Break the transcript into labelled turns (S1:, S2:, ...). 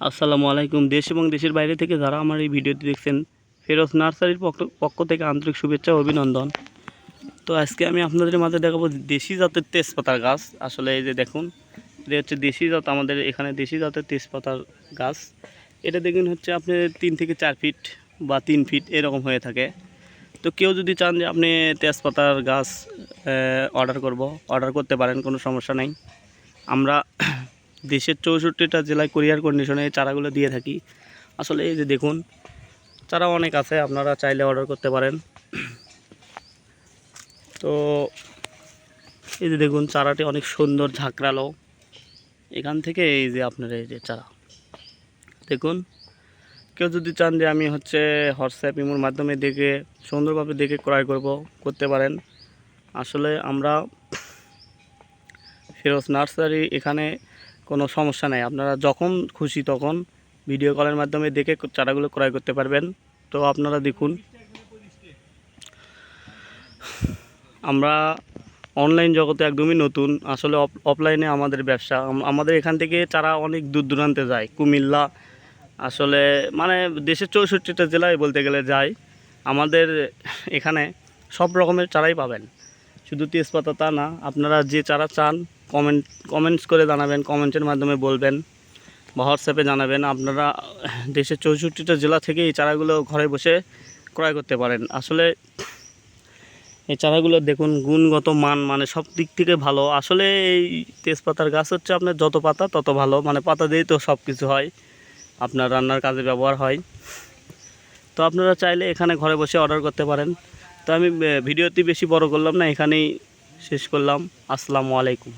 S1: আসসালামু আলাইকুম। দেশ এবং দেশের বাইরে থেকে যারা আমার এই ভিডিওটি দেখছেন, ফেরোজ নার্সারির পক্ষ থেকে আন্তরিক শুভেচ্ছা অভিনন্দন। তো আজকে আমি আপনাদের মাঝে দেখাবো দেশি জাতের তেজপাতার গাছ। আসলে এই যে দেখুন, এটা হচ্ছে দেশি জাত, আমাদের এখানে দেশি জাতের তেজপাতার গাছ। এটা দেখুন হচ্ছে আপনি তিন থেকে চার ফিট বা তিন ফিট এরকম হয়ে থাকে। তো কেউ যদি চান যে আপনি তেজপাতার গাছ অর্ডার করব অর্ডার করতে পারেন, কোনো সমস্যা নেই। আমরা দেশের চৌষট্টিটা জেলায় কোরিয়ার কন্ডিশনে এই চারাগুলো দিয়ে থাকি। আসলে এই যে দেখুন, চারা অনেক আছে, আপনারা চাইলে অর্ডার করতে পারেন। তো এই যে দেখুন, চারাটি অনেক সুন্দর ঝাঁকড়ালো। এখান থেকে এই যে আপনার এই যে চারা। দেখুন, কেউ যদি চান যে আমি হচ্ছে হোয়াটসঅ্যাপ, ইমোর মাধ্যমে দেখে, সুন্দরভাবে দেখে ক্রয় করব, করতে পারেন। আসলে আমরা ফেরোজ নার্সারি এখানে কোনো সমস্যা নেই। আপনারা যখন খুশি তখন ভিডিও কলের মাধ্যমে দেখে চারাগুলো ক্রয় করতে পারবেন। তো আপনারা দেখুন, আমরা অনলাইন জগতে একদমই নতুন। আসলে অফ- অফলাইনে আমাদের ব্যবসা আমাদের এখান থেকে চারা অনেক দূর দূরান্তে যায়। কুমিল্লা, আসলে মানে দেশের চৌষট্টিটা জেলায় বলতে গেলে যায়। আমাদের এখানে সব রকমের চারাই পাবেন। শুধু তেজপাতা তা না, আপনারা যে চারা চান কমেন্ট কমেন্টস করে জানাবেন কমেন্টের মাধ্যমে বলবেন, বা হোয়াটসঅ্যাপে জানাবেন। আপনারা দেশের চৌষট্টিটা জেলা থেকে এই চারাগুলো ঘরে বসে ক্রয় করতে পারেন। আসলে এই চারাগুলো দেখুন, গুণগত মান মানে সব দিক থেকে ভালো। আসলে এই তেজপাতার গাছ হচ্ছে আপনার যত পাতা, তত ভালো। মানে পাতা দিয়েই তো সব কিছু হয়। আপনার রান্নার কাজে ব্যবহার হয়। তো আপনারা চাইলে এখানে ঘরে বসে অর্ডার করতে পারেন। তো আমি ভিডিওটি বেশি বড় করলাম না, এখানেই শেষ করলাম। আসসালামু আলাইকুম।